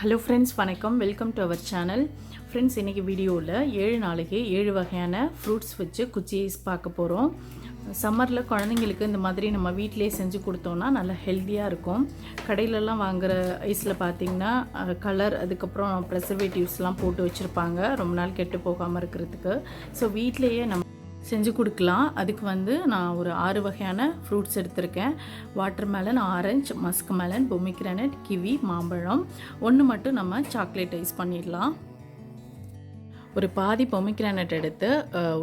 Hello friends வணக்கம். Welcome to our channel friends இன்றைக்கி வீடியோவில் ஏழு நாளைக்கு ஏழு வகையான ஃப்ரூட்ஸ் வச்சு குச்சீஸ் பார்க்க போகிறோம் சம்மரில் குழந்தைங்களுக்கு இந்த மாதிரி நம்ம வீட்டிலேயே செஞ்சு கொடுத்தோன்னா நல்லா ஹெல்த்தியாக இருக்கும். கடையிலலாம் வாங்குகிற ஐஸில் பார்த்திங்கன்னா கலர் அதுக்கப்புறம் ப்ரெசர்வேட்டிவ்ஸ்லாம் போட்டு வச்சுருப்பாங்க. ரொம்ப நாள் கெட்டு போகாமல் இருக்கிறதுக்கு. ஸோ வீட்டிலையே நம்ம செஞ்சு கொடுக்கலாம். அதுக்கு வந்து நான் ஒரு ஆறு வகையான ஃப்ரூட்ஸ் எடுத்திருக்கேன். Water melon orange musk melon pomegranate kiwi மாம்பழம். ஒன்று மட்டும் நம்ம சாக்லேட் ஐஸ் பண்ணிடலாம். ஒரு பாதி பொமிக்ரானட் எடுத்து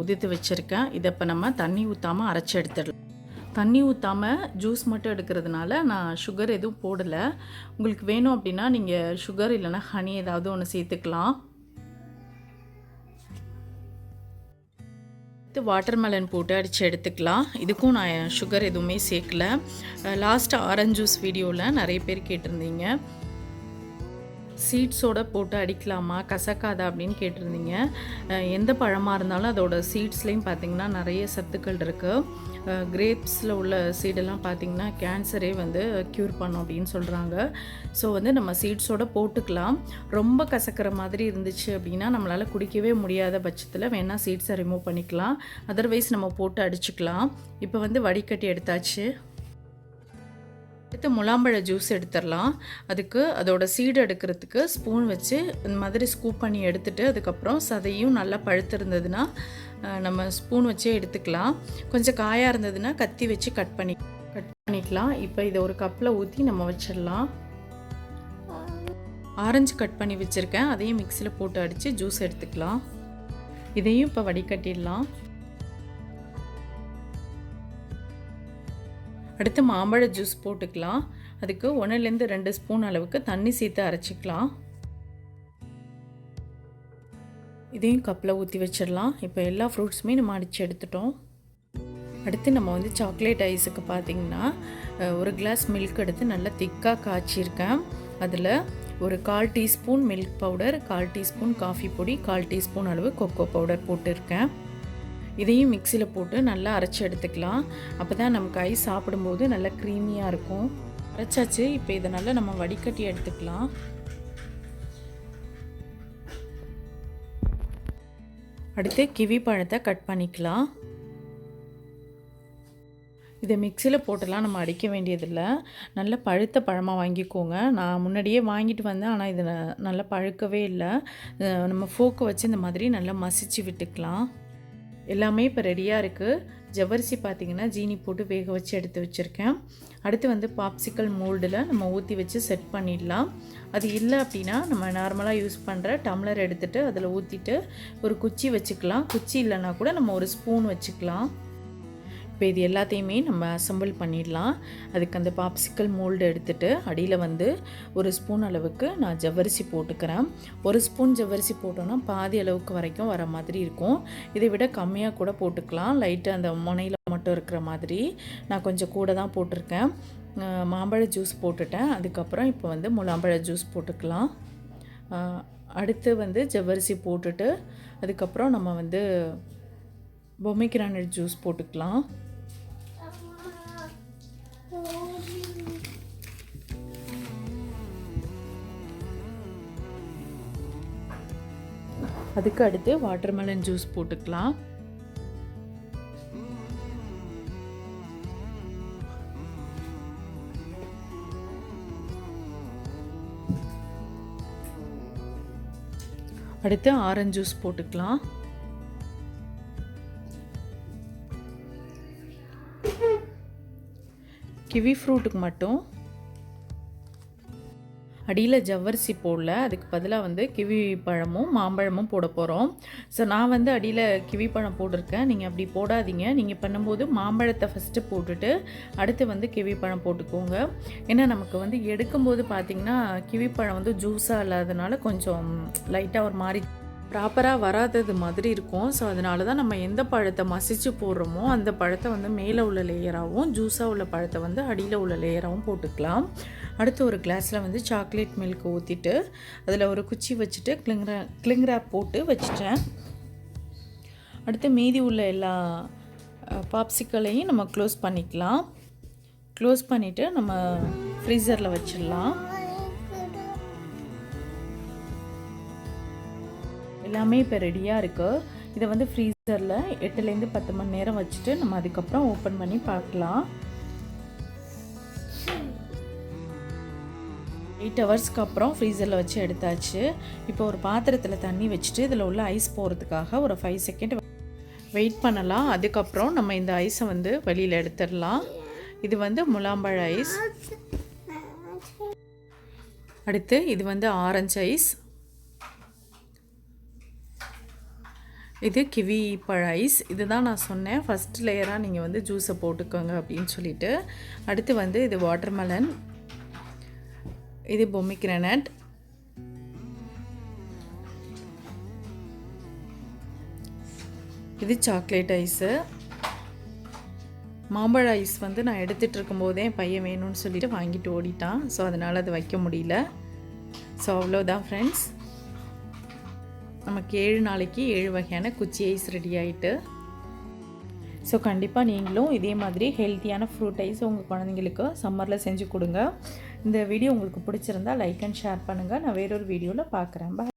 உதித்து உதிர்த்து வச்சுருக்கேன். இதை இப்போ நம்ம தண்ணி ஊற்றாமல் அரைச்சி எடுத்துடலாம். தண்ணி ஊற்றாமல் ஜூஸ் மட்டும் எடுக்கிறதுனால நான் சுகர் எதுவும் போடலை. உங்களுக்கு வேணும் அப்படின்னா நீங்கள் சுகர் இல்லைன்னா ஹனி ஏதாவது ஒன்று சேர்த்துக்கலாம். இது வாட்டர்மெலன் போட்டு அடித்து எடுத்துக்கலாம். இதுக்கும் நான் சுகர் எதுவுமே சேர்க்கல. லாஸ்ட் ஆரஞ்ச் ஜூஸ் வீடியோவில் நிறைய பேர் கேட்டிருந்தீங்க. சீட்ஸோட போட்டு அடிக்கலாமா? கசக்காதா அப்படின்னு கேட்டிருந்தீங்க. எந்த பழமாக இருந்தாலும் அதோட சீட்ஸ்லேயும் பார்த்தீங்கன்னா நிறைய சத்துக்கள் இருக்குது கிரேப்ஸில் உள்ள சீடெல்லாம் பார்த்திங்கன்னா கேன்சரே வந்து க்யூர் பண்ணும் அப்படின்னு சொல்கிறாங்க ஸோ வந்து நம்ம சீட்ஸோட போட்டுக்கலாம். ரொம்ப கசக்கிற மாதிரி இருந்துச்சு அப்படின்னா நம்மளால் குடிக்கவே முடியாத பட்சத்தில் வேணால் சீட்ஸை ரிமூவ் பண்ணிக்கலாம். அதர்வைஸ் நம்ம போட்டு அடிச்சுக்கலாம். இப்போ வந்து வடிகட்டி எடுத்தாச்சு. அடுத்து முலாம்பழ ஜூஸ் எடுத்துடலாம். அதுக்கு அதோட சீடு எடுக்கிறதுக்கு ஸ்பூன் வச்சு இந்த மாதிரி ஸ்கூப் பண்ணி எடுத்துட்டு அதுக்கப்புறம் சதையும் நல்லா பழுத்திருந்ததுன்னா நம்ம ஸ்பூன் வச்சே எடுத்துக்கலாம். கொஞ்சம் காயாக இருந்ததுன்னா கத்தி வச்சு கட் பண்ணி கட் பண்ணிக்கலாம். இப்போ இதை ஒரு கப்பில் ஊற்றி நம்ம வச்சிடலாம். ஆரஞ்சு கட் பண்ணி வச்சுருக்கேன். அதையும் மிக்சியில் போட்டு அடித்து ஜூஸ் எடுத்துக்கலாம். இதையும் இப்போ வடிகட்டிடலாம். அடுத்து மாம்பழ ஜூஸ் போட்டுக்கலாம். அதுக்கு ஒன்றுலேருந்து ரெண்டு ஸ்பூன் அளவுக்கு தண்ணி சேர்த்து அரைச்சிக்கலாம். இதையும் கப்பில் ஊற்றி வச்சிடலாம். இப்போ எல்லா ஃப்ரூட்ஸுமே நம்ம அடித்து எடுத்துட்டோம். அடுத்து நம்ம வந்து சாக்லேட் ஐஸுக்கு பார்த்தீங்கன்னா ஒரு கிளாஸ் மில்க் எடுத்து நல்லா திக்காக காய்ச்சிருக்கேன். அதில் ஒரு கால் டீஸ்பூன் மில்க் பவுடர் கால் டீஸ்பூன் காஃபி பொடி கால் டீஸ்பூன் அளவு கொக்கோ பவுடர் போட்டிருக்கேன். இதையும் மிக்சியில் போட்டு நல்லா அரைச்சி எடுத்துக்கலாம். அப்போ தான் நமக்கு ஐஸ் சாப்பிடும்போது நல்லா க்ரீமியாக இருக்கும். அரைச்சாச்சு இப்போ இதை நல்லா நம்ம வடிகட்டி எடுத்துக்கலாம். அடுத்து கிவி பழத்தை கட் பண்ணிக்கலாம். இதை மிக்சியில் போட்டெல்லாம் நம்ம அடிக்க வேண்டியதில்லை. நல்ல பழுத்த பழமாக வாங்கிக்கோங்க. நான் முன்னாடியே வாங்கிட்டு வந்தேன் ஆனால் இது ந- நல்லா பழுக்கவே இல்லை. நம்ம ஃபோக்கை வச்சு இந்த மாதிரி நல்லா மசிச்சு விட்டுக்கலாம். எல்லாமே இப்போ ரெடியாக இருக்குது ஜவ்வரிசி பார்த்தீங்கன்னா ஜீனி போட்டு வேக வச்சு எடுத்து வச்சுருக்கேன். அடுத்து வந்து பாப்சிக்கல் மோல்டில் நம்ம ஊற்றி வச்சு செட் பண்ணிடலாம். அது இல்லை அப்படின்னா நம்ம நார்மலாக யூஸ் பண்ணுற டம்ளர் எடுத்துகிட்டு அதில் ஊற்றிட்டு ஒரு குச்சி வச்சுக்கலாம். குச்சி இல்லைன்னா கூட நம்ம ஒரு ஸ்பூன் வச்சுக்கலாம். இப்போ இது எல்லாத்தையுமே நம்ம அசம்பிள் பண்ணிடலாம். அதுக்கு அந்த பாப்சிக்கல் மோல்டு எடுத்துட்டு அடியில் வந்து ஒரு ஸ்பூன் அளவுக்கு நான் ஜவ்வரிசி போட்டுக்கிறேன். ஒரு ஸ்பூன் ஜவ்வரிசி போட்டோன்னா பாதி அளவுக்கு வரைக்கும் வர மாதிரி இருக்கும். இதை விட கம்மியாக கூட போட்டுக்கலாம். லைட்டு அந்த முனையில் மட்டும் இருக்கிற மாதிரி நான் கொஞ்சம் கூட தான் போட்டிருக்கேன். மாம்பழ ஜூஸ் போட்டுட்டேன். அதுக்கப்புறம் இப்போ வந்து முலாம்பழ ஜூஸ் போட்டுக்கலாம். அடுத்து வந்து ஜவ்வரிசி போட்டுட்டு அதுக்கப்புறம் நம்ம வந்து பொம்மை கிரானட் ஜூஸ் போட்டுக்கலாம். அதுக்கு அடுத்து வாட்டர்மெலன் ஜூஸ் போட்டுக்கலாம். அடுத்து ஆரஞ்சு ஜூஸ் போட்டுக்கலாம். கிவி ஃப்ரூட்டுக்கு மட்டும் அடியில் ஜவ்வரிசி போடல. அதுக்கு பதிலாக வந்து கிவி பழமும் மாம்பழமும் போட போகிறோம் ஸோ நான் வந்து அடியில் கிவி பழம் போட்டிருக்கேன். நீங்கள் அப்படி போடாதீங்க. நீங்கள் பண்ணும்போது மாம்பழத்தை ஃபஸ்ட்டு போட்டுட்டு அடுத்து வந்து கிவி பழம் போட்டுக்கோங்க. ஏன்னா நமக்கு வந்து எடுக்கும்போது பார்த்திங்கன்னா கிவி பழம் வந்து ஜூஸாக இல்லாதனால கொஞ்சம் லைட்டாக ஒரு மாதிரி ப்ராப்பராக வராதது மாதிரி இருக்கும். ஸோ அதனால தான் நம்ம எந்த பழத்தை மசிச்சு போடுறோமோ அந்த பழத்தை வந்து மேலே உள்ள லேயராகவும் ஜூஸாக உள்ள பழத்தை வந்து அடியில் உள்ள லேயராகவும் போட்டுக்கலாம். அடுத்து ஒரு கிளாஸில் வந்து சாக்லேட் மில்க் ஊற்றிட்டு அதில் ஒரு குச்சி வச்சுட்டு கிளிங்ரா கிளிங்ராப் போட்டு வச்சுட்டேன். அடுத்து மீதி உள்ள எல்லா பாப்சிக்கலையும் நம்ம க்ளோஸ் பண்ணிக்கலாம். க்ளோஸ் பண்ணிவிட்டு நம்ம ஃப்ரீசரில் வச்சிடலாம். எல்லாமே இப்போ ரெடியாக இருக்குது இதை வந்து ஃப்ரீசரில் எட்டுலேருந்து பத்து மணி நேரம் வச்சுட்டு நம்ம அதுக்கப்புறம் ஓப்பன் பண்ணி பார்க்கலாம். எயிட் ஹவர்ஸ்க்கு அப்புறம் ஃப்ரீசரில் வச்சு எடுத்தாச்சு. இப்போ ஒரு பாத்திரத்தில் தண்ணி வச்சுட்டு இதில் உள்ள ஐஸ் போகிறதுக்காக ஒரு ஃபைவ் செகண்ட் வெயிட் பண்ணலாம். அதுக்கப்புறம் நம்ம இந்த ஐஸை வந்து வெளியில் எடுத்துடலாம். இது வந்து முலாம்பழ ஐஸ் அடுத்து இது வந்து ஆரஞ்சு ஐஸ் இது கிவி பழ ஐஸ். இதுதான் நான் சொன்னேன். ஃபஸ்ட் லேயராக நீங்கள் வந்து ஜூஸை போட்டுக்கோங்க அப்படின்னு சொல்லிட்டு. அடுத்து வந்து இது வாட்டர்மெலன் இது பொமிக்ரனட் இது சாக்லேட் ஐஸு மாம்பழ ஐஸ் வந்து நான் எடுத்துகிட்டு இருக்கும்போதே என் பையன் வேணும்னு சொல்லிட்டு வாங்கிட்டு ஓடிட்டான். ஸோ அதனால் அது வைக்க முடியல. ஸோ அவ்வளோதான் ஃப்ரெண்ட்ஸ் நமக்கு ஏழு நாளைக்கு ஏழு வகையான குச்சி ஐஸ் ரெடி ஆகிட்டு ஸோ கண்டிப்பாக நீங்களும் இதே மாதிரி ஹெல்த்தியான ஃப்ரூட் ஐஸ் உங்கள் குழந்தைங்களுக்கு சம்மரில் செஞ்சு கொடுங்க. இந்த வீடியோ உங்களுக்கு பிடிச்சிருந்தா லைக் அண்ட் ஷேர் பண்ணுங்கள் நான் வேறொரு வீடியோவில் பார்க்குறேன் பாய்